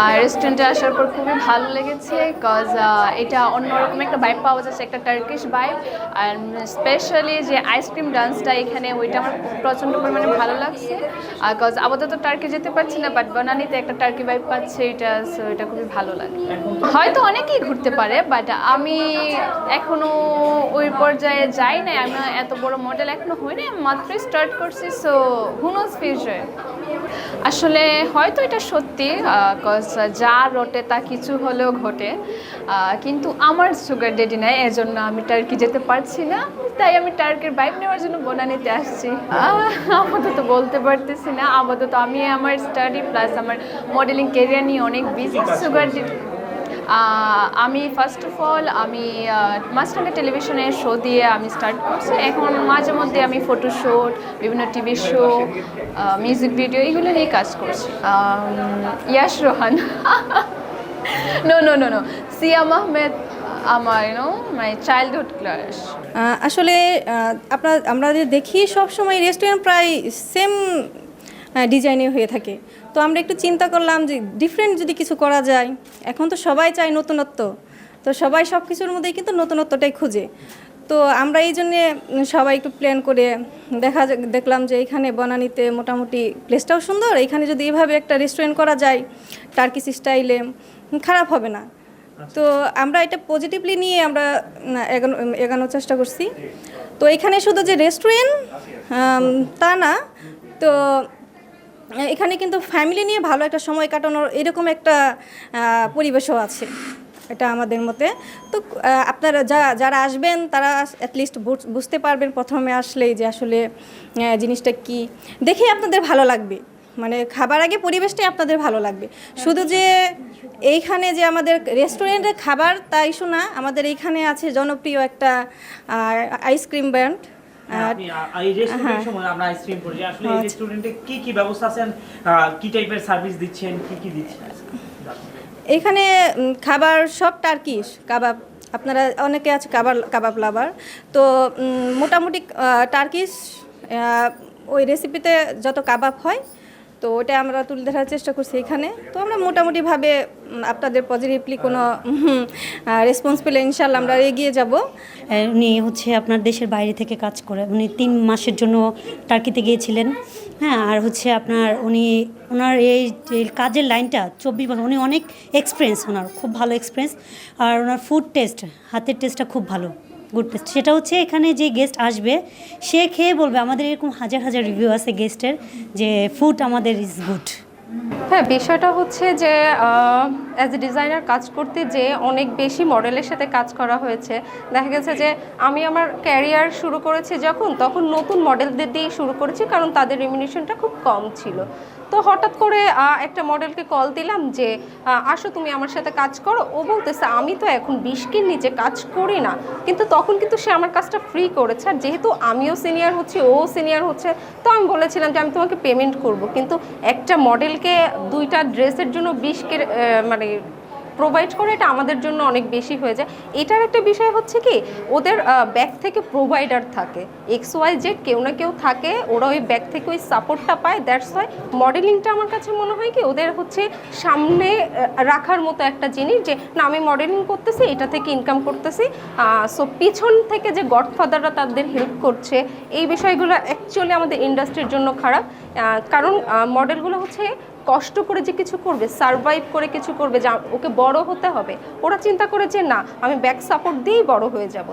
আর রেস্টুরেন্টে আসার পর খুবই ভালো লেগেছে কজ এটা অন্যরকম একটা বাইব পাওয়া যাচ্ছে, একটা টার্কিশ বাইব আর স্পেশালি যে আইসক্রিম ডান্সটা এখানে, ওইটা আমার প্রচণ্ড পরিমাণে ভালো লাগছে। আর কজ আপাতত টার্কি যেতে পারছি না বাট বনানিতে একটা টার্কি বাইব পাচ্ছে, এটা সো এটা খুবই ভালো লাগে। হয়তো অনেকেই ঘুরতে পারে বাট আমি এখনও ওই পর্যায়ে যাই নাই, আমি এত বড় মডেল এখনও হয়নি আমি মাত্রই স্টার্ট করছি সো হুনোজ ফিউচার আসলে হয়তো এটা সত্যি কজ যা রটে তা কিছু হলেও ঘটে। কিন্তু আমার সুগার ডেডি নাই এজন্য আমি টার্কি যেতে পারছি না। তাই আমি টার্কির বাইক নেওয়ার জন্য বনানিতে আসছি। আপাতত বলতে পারতেছি না। আপাতত আমি আমার স্টাডি প্লাস আমার মডেলিং কেরিয়ার নিয়ে অনেক বিজি সুগার ডেডি আমি ফার্স্ট অফ অল আমি মাস্টাঙ্গা টেলিভিশনে শো দিয়ে আমি স্টার্ট করছি। এখন মাঝে মধ্যে আমি ফটোশ্যুট বিভিন্ন টিভি শো মিউজিক ভিডিও এগুলো নিয়ে কাজ করছি। Yash Rohan. No no no no Siam Ahmed আমার নো মাই চাইল্ডহুড ক্লাস আসলে আপনার, আমরা দেখি সব সময় রেস্টুরেন্ট প্রায় সেম ডিজাইনের হয়ে থাকে। তো আমরা একটু চিন্তা করলাম যে ডিফারেন্ট যদি কিছু করা যায় এখন তো সবাই চায় নতুনত্ব। তো সবাই সব কিছুর মধ্যেই কিন্তু নতুনত্বটাই খুঁজে। তো আমরা এই জন্যে সবাই একটু প্ল্যান করে দেখা দেখলাম যে এখানে বনানীতে মোটামুটি প্লেসটাও সুন্দর। এখানে যদি এভাবে একটা রেস্টুরেন্ট করা যায় টার্কিস স্টাইলে খারাপ হবে না। তো আমরা এটা পজিটিভলি নিয়ে আমরা এগানোর চেষ্টা করছি। তো এখানে শুধু যে রেস্টুরেন্ট তা না। তো এখানে কিন্তু ফ্যামিলি নিয়ে ভালো একটা সময় কাটানোর এরকম একটা পরিবেশও আছে, এটা আমাদের মতে। তো আপনারা যা, যারা আসবেন, তারা অ্যাটলিস্ট বুঝতে পারবেন প্রথমে আসলেই যে আসলে জিনিসটা কি। দেখে আপনাদের ভালো লাগবে। মানে খাবার আগে পরিবেশটাই আপনাদের ভালো লাগবে। শুধু যে এইখানে যে আমাদের রেস্টুরেন্টের খাবার তাই শোনা আমাদের এইখানে আছে জনপ্রিয় একটা আইসক্রিম ব্র্যান্ড এখানে খাবার সব টার্কিশ কাবাব আপনারা অনেকে আছে কাবাব কাবাব লাভার তো মোটামুটি টার্কিশ ওই রেসিপিতে যত কাবাব হয় তো ওটা আমরা তুলে ধরার চেষ্টা করছি এখানে। তো আমরা মোটামুটিভাবে আপনাদের পজিটিভলি কোনো রেসপন্স পেলে ইনশাল্লাহ আমরা এগিয়ে যাব। উনি হচ্ছে আপনার দেশের বাইরে থেকে কাজ করে, উনি তিন মাসের জন্য টার্কিতে গিয়েছিলেন। হ্যাঁ আর হচ্ছে আপনার উনি, ওনার এই কাজের লাইনটা চব্বিশ বছর উনি অনেক এক্সপিরিয়েন্স ওনার, খুব ভালো এক্সপিরিয়েন্স আর ওনার ফুড টেস্ট হাতের টেস্টটা খুব ভালো। গুড টেস্ট সেটা হচ্ছে এখানে যে গেস্ট আসবে, সে খেয়ে বলবে, আমাদের এরকম হাজার হাজার রিভিউ আছে গেস্টের যে ফুড আমাদের ইজ গুড হ্যাঁ বিষয়টা হচ্ছে যে অ্যাজ এ ডিজাইনার কাজ করতে যে অনেক বেশি মডেলের সাথে কাজ করা হয়েছে। দেখা গেছে যে, আমি আমার ক্যারিয়ার শুরু করেছি যখন, তখন নতুন মডেলদের দিয়েই শুরু করেছি কারণ তাদের রেমিনেশনটা খুব কম ছিল। তো হঠাৎ করে একটা মডেলকে কল দিলাম যে আসো তুমি আমার সাথে কাজ করো। ও বলতেছে, আমি তো এখন বিশকির নিচে কাজ করি না। কিন্তু তখন কিন্তু সে আমার কাজটা ফ্রি করেছে। আর যেহেতু আমিও সিনিয়র হচ্ছি, ও সিনিয়র হচ্ছে, তো আমি বলেছিলাম যে, আমি তোমাকে পেমেন্ট করব। কিন্তু একটা মডেলকে দুইটা ড্রেসের জন্য বিশকে মানে প্রোভাইড করে, এটা আমাদের জন্য অনেক বেশি হয়ে যায়। এটার একটা বিষয় হচ্ছে কি, ওদের ব্যাক থেকে প্রোভাইডার থাকে। এক্স ওয়াই জেড কেউ না কেউ থাকে, ওরা ওই ব্যাক থেকে ওই সাপোর্টটা পায় দ্যাটস ওয়াই মডেলিংটা আমার কাছে মনে হয় কি, ওদের হচ্ছে সামনে রাখার মতো একটা জিনিস যে, না, আমি মডেলিং করতেছি, এটা থেকে ইনকাম করতেছি। সো পিছন থেকে যে গডফাদাররা তাদের হেল্প করছে, এই বিষয়গুলো অ্যাকচুয়ালি আমাদের ইন্ডাস্ট্রির জন্য খারাপ। কারণ মডেলগুলো হচ্ছে কষ্ট করে যে কিছু করবে সারভাইভ করে কিছু করবে, যা ওকে বড় হতে হবে, ওরা চিন্তা করে যে না, আমি ব্যাক সাপোর্ট দিয়েই বড় হয়ে যাব।